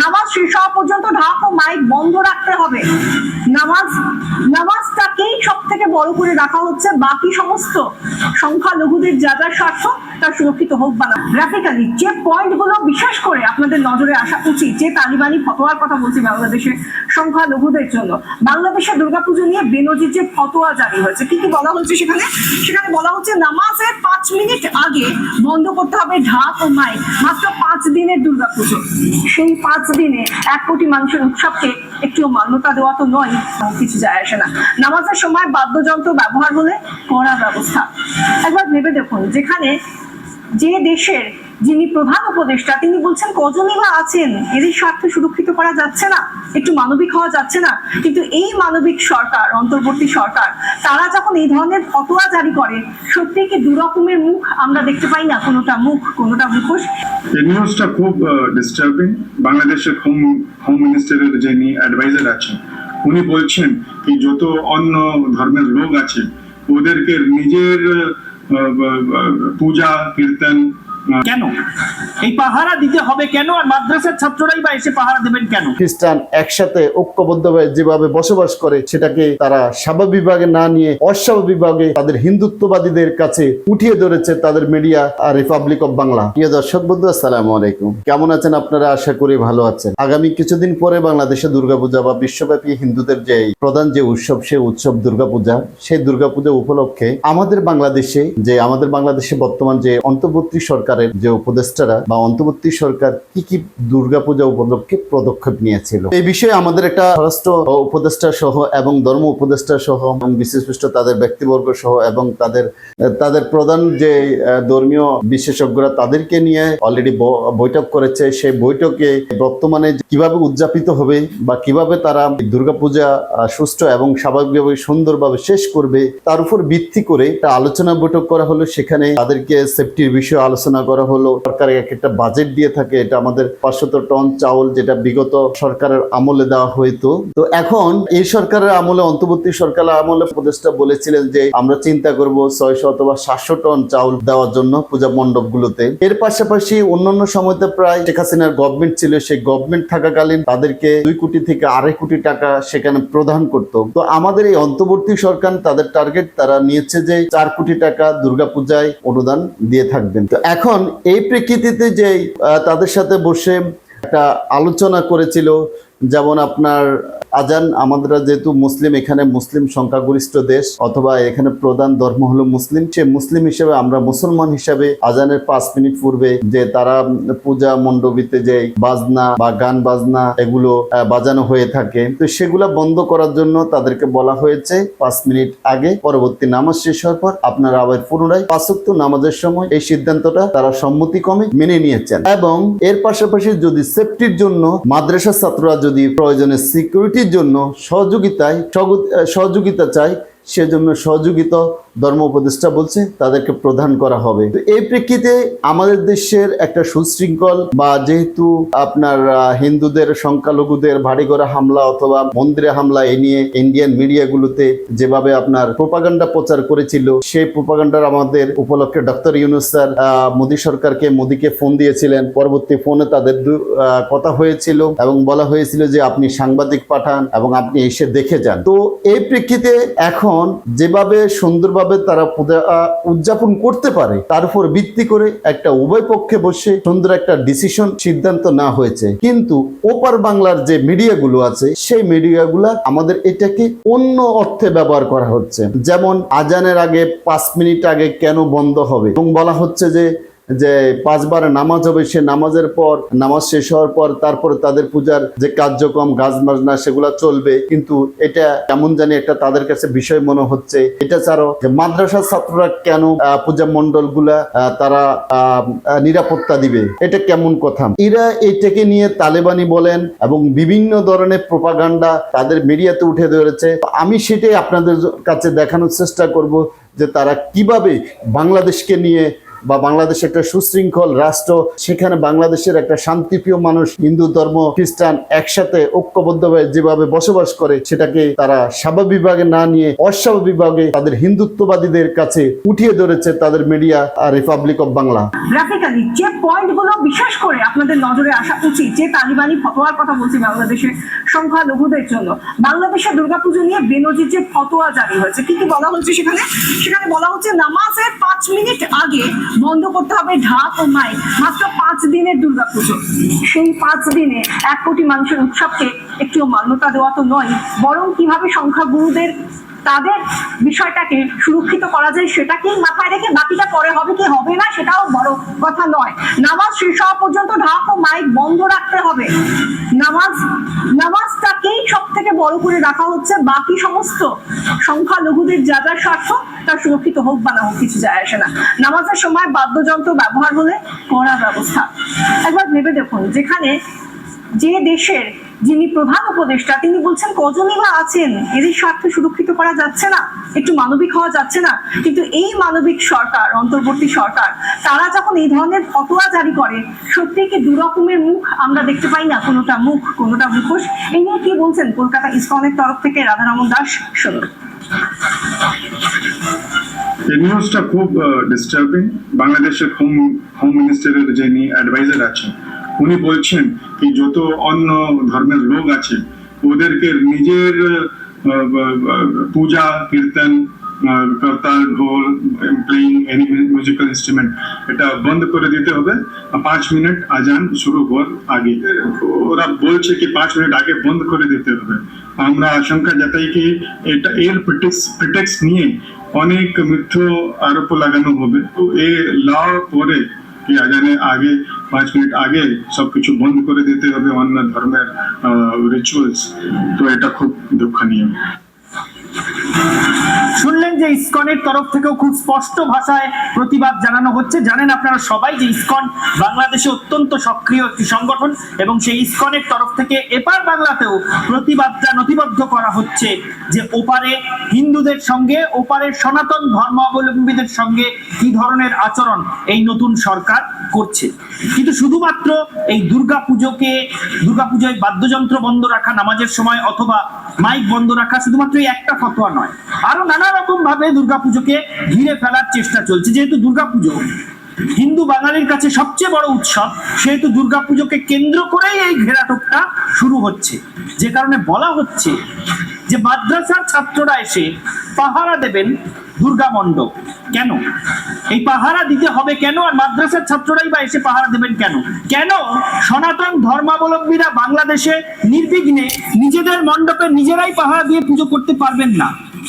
নামাজ শেষ হওয়া পর্যন্ত ঢাক ও মাইক বন্ধ রাখতে হবে। নামাজ, নামাজটাকেই সব থেকে বড় করে রাখা হচ্ছে বাকি সমস্ত সংখ্যালঘুদের যা যা স্বার্থ তা সুরক্ষিত হোক বা না। গ্রাফিক্যালি যে পয়েন্টগুলো বিশেষ করে আপনাদের নজরে আসা উচিত, যে তালিবানি ফতোয়ার কথা বলছি বাংলাদেশের সংখ্যালঘুদের জন্য, বাংলাদেশে দুর্গাপুজো নিয়ে বেনজির যে ফতোয়া জারি হয়েছে, কি কি বলা হচ্ছে সেখানে? সেখানে বলা হচ্ছে নামাজের পাঁচ মিনিট আগে বন্ধ করতে হবে ঢাক ও মাইক, মাত্র পাঁচ দিনের দুর্গাপুজো। সেই পাঁচ দিনে এক কোটি মানুষের উৎসবকে একটু মান্যতা দেওয়া তো নয় কিছু যায় আসে না। নামাজের সময় বাদ্যযন্ত্র ব্যবহার হলে করা ব্যবস্থা। একবার ভেবে দেখুন, যেখানে যে দেশের যিনি প্রধান উপদেষ্টা, তিনি বলছেন, কজনই বা আছেন? এদের স্বার্থ সুরক্ষিত করা যাচ্ছে না। একটু মানবিক হওয়া যাচ্ছে না। কিন্তু এই মানবিক সরকার, অন্তর্বর্তী সরকার, তারা যখন এই ধরনের ফতোয়া জারি করে, সত্যি কি দু রকমের মুখ আমরা দেখতে পাই না? কোনোটা মুখ, কোনোটা মুখোশ? এই নিউজটা খুব ডিস্টার্বিং বাংলাদেশের হোম হোম মিনিস্টারের যিনি অ্যাডভাইজার আছেন, উনি বলছেন কি যত অন্য ধর্মের লোক আছে ওদেরকে নিজের পূজা, কীর্তন কেন? এই পাহারা দিতে হবে কেন? আর মাদ্রাসার ছাত্ররাই বা এসে পাহারা দেবেন কেন? খ্রিস্টান একসাথে ঐক্যবদ্ধভাবে যেভাবে বসবাস করে সেটাকে তারা স্বাভাবিকভাবে না নিয়ে অস্বাভাবিকভাবে তাদের হিন্দুত্ববাদীদের কাছে উঠিয়ে ধরেছে তাদের মিডিয়া আর রিপাবলিক অফ বাংলা। প্রিয় দর্শক বন্ধু আসসালামু আলাইকুম। কেমন আছেন আপনারা? আশা করি ভালো আছেন। আগামী কিছুদিন পরে বাংলাদেশে দুর্গাপূজা বা বিশ্বব্যাপী হিন্দুদের যে প্রধান যে উৎসব সেই উৎসব দুর্গাপূজা সেই দুর্গাপূজা উপলক্ষে আমাদের বাংলাদেশে যে আমাদের বাংলাদেশে বর্তমান যে অন্তর্বর্তী সরকারের যে উপদেষ্টারা বা অন্তর্বর্তী সরকার কি কি দুর্গাপূজা উপলক্ষে পদক্ষেপ নিয়েছিল। এই বিষয়ে আমাদের একটা স্বরাষ্ট্র উপদেষ্টা সহ এবং ধর্ম উপদেষ্টা সহ এবং বিশেষ বিশিষ্ট তাদের ব্যক্তিবর্গ সহ এবং তাদের তাদের প্রধান যে ধর্মীয় বিশেষজ্ঞরা তাদেরকে নিয়ে অলরেডি বৈঠক করেছে। সেই বৈঠকে বর্তমানে কীভাবে উদযাপিত হবে বা কীভাবে তারা দুর্গাপূজা সুষ্ঠু এবং স্বাভাবিকভাবে সুন্দরভাবে শেষ করবে, তার উপর ভিত্তি করে একটা আলোচনা বৈঠক করা হলো। সেখানে তাদেরকে সেফটির বিষয়ে আলোচনা করা হলো। সরকার এক একটা বাজেট দিয়ে থাকে, এটা আমাদের পাঁচশত টন চাউল যেটা বিগত সরকারের আমলে দেওয়া হইতো। তো এখন এই সরকারের আমলে, অন্তর্বর্তী সরকারের আমলে উপদেষ্টা বলেছিলেন যে, আমরা চিন্তা করব ছয়শো অথবা সাতশো টন চাউল দেওয়ার জন্য পূজা মণ্ডপগুলোতে। এর পাশাপাশি অন্যান্য সময়তে প্রায় শেখ হাসিনার গভর্নমেন্ট ছিল, সেই গভর্নমেন্ট থাকাকালীন তাদেরকে দুই কোটি থেকে আড়াই কোটি টাকা সেখানে প্রদান করত। তো আমাদের এই অন্তর্বর্তী সরকার তাদের টার্গেট তারা নিয়েছে যে, চার কোটি টাকা দুর্গাপূজায় অনুদান দিয়ে থাকবেন। তো এখন এই প্রেক্ষিতে যে তাদের সাথে বসে একটা আলোচনা করেছিল যেমন আপনার আজান, আমাদের যেহেতু মুসলিম, এখানে মুসলিম সংখ্যাগরিষ্ঠ দেশ, অথবা এখানে প্রধান ধর্ম হলো মুসলিম, সে মুসলিম হিসেবে আমরা মুসলমান হিসেবে আজানের পাঁচ মিনিট পূর্বে যে তারা পূজা মণ্ডপীতে যে বাজনা বা গান বাজনা এগুলো বাজানো হয়ে থাকে, তো সেগুলা বন্ধ করার জন্য তাদেরকে বলা হয়েছে পাঁচ মিনিট আগে পরবর্তী নামাজ শেষ হওয়ার পর আপনারা আবার পুনরায় পাঁচক্ত নামাজের সময় এই সিদ্ধান্তটা তারা সম্মতিক্রমে মেনে নিয়েছেন। এবং এর পাশাপাশি যদি সেফটির জন্য মাদ্রাসা ছাত্ররা যদি প্রয়োজনে সিকিউরিটির জন্য সহযোগিতায় সহযোগিতা চায় সেজন্য সহযোগিতা ধর্ম উপদেষ্টা বলছে তাদেরকে প্রদান করা হবে। এই প্রেক্ষিতে আমাদের দেশের একটা সুশৃঙ্খল বা যেহেতু আপনার হিন্দুদের সংখ্যালঘুদের ভারী করা হামলা অথবা মন্দিরে হামলা এ নিয়ে ইন্ডিয়ান মিডিয়াগুলোতে যেভাবে আপনার প্রোপাগান্ডা প্রচার করেছিল, সেই প্রোপাগান্ডার আমাদের উপলক্ষে ডক্টর ইউনুস স্যার মোদী সরকারকে মোদীকে ফোন দিয়েছিলেন। পরবর্তী ফোনে তাদের কথা হয়েছিল এবং বলা হয়েছিল যে আপনি সাংবাদিক পাঠান এবং আপনি এসে দেখে যান। তো এই প্রেক্ষিতে এখন যেভাবে সুন্দরভাবে তারা উদযাপন করতে পারে, তার উপর ভিত্তি করে একটা উভয় পক্ষে বসে সুন্দর একটা ডিসিশন সিদ্ধান্ত না হয়েছে। কিন্তু ওপার বাংলার যে মিডিয়াগুলো আছে, সেই মিডিয়াগুলা আমাদের এটাকে অন্য অর্থে ব্যবহার করা হচ্ছে। যেমন আজানের আগে পাঁচ মিনিট আগে কেন বন্ধ হবে? এবং বলা হচ্ছে যে যে পাঁচবার নামাজ হবে, সে নামাজের পর, নামাজ শেষ হওয়ার পর তারপর তাদের পূজার যে কার্যক্রম, গাছ বাজনা, সেগুলা চলবে। কিন্তু এটা কেমন জানি একটা তাদের কাছে বিষয় মনে হচ্ছে। এটা ছাড়াও যে মাদ্রাসার ছাত্ররা কেন পূজা মন্ডলগুলা তারা নিরাপত্তা দিবে? এটা কেমন কথা? এরা এটাকে নিয়ে তালেবানি বলেন এবং বিভিন্ন ধরনের প্রোপাগান্ডা তাদের মিডিয়াতে উঠে ধরেছে। আমি সেটাই আপনাদের কাছে দেখানোর চেষ্টা করব যে তারা কীভাবে বাংলাদেশকে নিয়ে বা বাংলাদেশ একটা সুশৃঙ্খল রাষ্ট্র, সেখানে বাংলাদেশের একটা শান্তিপ্রিয় মানুষ, হিন্দু ধর্ম, খ্রিস্টান একসাথে ঐক্যবদ্ধভাবে যেভাবে বসবাস করে, সেটাকে তারা স্বাভাবিকভাবে না নিয়ে অস্বাভাবিকভাবে তাদের হিন্দুত্ববাদীদের কাছে উঠিয়ে ধরেছে তাদের মিডিয়া আর রিপাবলিক অফ বাংলা। গ্রাফিক্যালি যে পয়েন্টগুলো বিশেষ করে আপনাদের নজরে আসা উচিত, যে তালিবানি ফতোয়ার কথা বলছি বাংলাদেশের সংখ্যালঘুদের জন্য, বাংলাদেশের দুর্গাপুজো নিয়ে বেনজির যে ফতোয়া জারি হয়েছে, কি কি বলা হচ্ছে সেখানে? সেখানে বলা হচ্ছে নামাজের পাঁচ মিনিট আগে বন্ধ করতে হবে ঢাক ও মাই মাত্র পাঁচ দিনের দুর্গাপুজো। সেই পাঁচ দিনে এক কোটি মানুষের উৎসবকে একটু মান্যতা দেওয়া তো নয়, বরং কীভাবে সংখ্যাগুরুদের তাদের বিষয়টাকে সুরক্ষিত করা যায়, সেটাকেই মাথায় রেখে বাকিটা পরে হবে কি হবে না সেটাও বড় কথা নয়। নামাজ শেষ হওয়া পর্যন্ত ঢাক ও মাইক বন্ধ রাখতে হবে। নামাজ, নামাজটাকেই সব থেকে বড় করে রাখা হচ্ছে বাকি সমস্ত সংখ্যালঘুদের যা যা স্বার্থ, তা সুরক্ষিত হোক বা না হোক, কিছু যায় আসে না। নামাজের সময় বাদ্যযন্ত্র ব্যবহার হলে কড়া ব্যবস্থা। একবার ভেবে দেখুন, যেখানে যে দেশের যিনি প্রধান উপদেষ্টা, তিনি বলছেন কজনই বা আছেন? এদের স্বার্থ সুরক্ষিত করা যাচ্ছে না। একটু মানবিক হওয়া যাচ্ছে না। কিন্তু এই মানবিক সরকার, অন্তর্বর্তী সরকার, তারা যখন এই ধরনের ফতোয়া জারি করে, সত্যি কি দু রকমের মুখ আমরা দেখতে পাই না? কোনোটা মুখ, কোনোটা মুখোশ? এই নিয়ে কি বলছেন কলকাতা ইসকনের তরফ থেকে রাধারমন দাস? এই নিউজটা খুব ডিস্টার্বিং বাংলাদেশের হোম হোম মিনিস্টারের যিনি অ্যাডভাইজার আছেন উনি বলছেন কি যত অন্য ধর্মের লোক আছে, ওদেরকে নিজের পূজা, কীর্তন করতাল ঢোল প্লেইং এনি মিউজিক্যাল ইনস্ট্রুমেন্ট এটা বন্ধ করে দিতে হবে। পাঁচ মিনিট আজান শুরু হওয়ার আগে। ওরা বলছে কি পাঁচ মিনিট আগে বন্ধ করে দিতে হবে। আমরা আশঙ্কা যাতাই কি এটা এর প্রিটেক্স নিয়ে অনেক মিথ্য আরোপ লাগানো হবে। তো এ ল পরে কি আজানে আগে পাঁচ মিনিট আগে সবকিছু বন্ধ করে দিতে হবে অন্য ধর্মের রিচুয়ালস তো এটা খুব দুঃখনীয়। শুনলেন যে ইসকনের তরফ থেকেও খুব স্পষ্ট ভাষায় প্রতিবাদ জানানো হচ্ছে। জানেন আপনারা সবাই যে ইসকন বাংলাদেশে অত্যন্ত সক্রিয় একটি সংগঠন এবং সেই ইসকনের তরফ থেকে এপার বাংলাতেও প্রতিবাদটা নথিবদ্ধ করা হচ্ছে যে ওপারে হিন্দুদের সঙ্গে ওপারের সনাতন ধর্মাবলম্বীদের সঙ্গে কি ধরনের আচরণ এই নতুন সরকার করছে। কিন্তু শুধুমাত্র এই দুর্গা পুজোকে দুর্গা পুজোয় বাদ্যযন্ত্র বন্ধ রাখা, নামাজের সময় অথবা মাইক বন্ধ রাখা, শুধুমাত্র এই একটা ফতোয়া নয়। আরও নানা রকম ভাবে দুর্গাপুজোকে ঘিরে ফেলার চেষ্টা চলছে, যেহেতু দুর্গাপুজো হিন্দু বাঙালির কাছে সবচেয়ে বড় উৎসব, সেহেতু দুর্গাপুজোকে কেন্দ্র করেই এই ঘেরাটোপটা শুরু হচ্ছে। যে কারণে বলা হচ্ছে যে মাদ্রাসার ছাত্ররা এসে পাহারা দেবেন দুর্গা মণ্ডপ। কেন? এই পাহারা দিতে হবে কেন? আর মাদ্রাসার ছাত্ররাই বা এসে পাহারা দেবেন কেন? কেন সনাতন ধর্মাবলম্বীরা বাংলাদেশে নির্বিঘ্নে নিজেদের মণ্ডপে নিজেরাই পাহারা দিয়ে পুজো করতে পারবেন না?